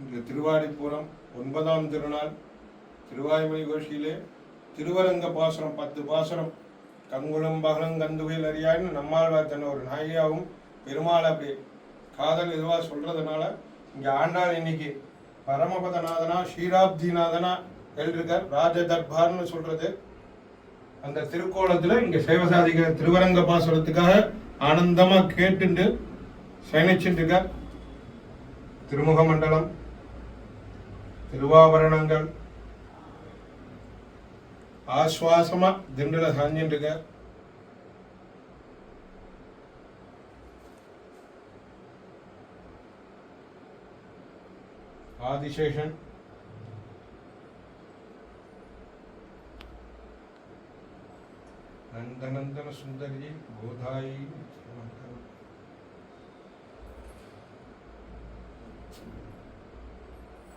இன்று திருவாடிப்புறம் ஒன்பதாம் திருநாள் திருவாய்மொழி கோஷியிலே திருவரங்க பாசுரம் பத்து பாசுரம் கங்குளம் பகலம் கந்துகையில் அறியான்னு நம்மாழ்வார் தன்னை ஒரு நாயகியாகவும் பெருமாள் அப்படி காதல் இதுவாக சொல்கிறதுனால இங்கே ஆண்டாள் இன்னைக்கு பரமபதநாதனா ஸ்ரீராப்திநாதனா எழுதிருக்கார் ராஜ தர்பார்னு சொல்கிறது அந்த திருக்கோலத்தில் இங்கே சைவசாதிக திருவரங்க பாசுரத்துக்காக ஆனந்தமாக கேட்டுண்டு பயணிச்சுட்டு இருக்கார். திருமுக மண்டலம் திருவாபரணங்கள் ஆஸ்வாசமா திண்டுல சாஞ்சின்றிருக்க. ஆதிசேஷன். நந்தநந்தன சுந்தரி கோதாயி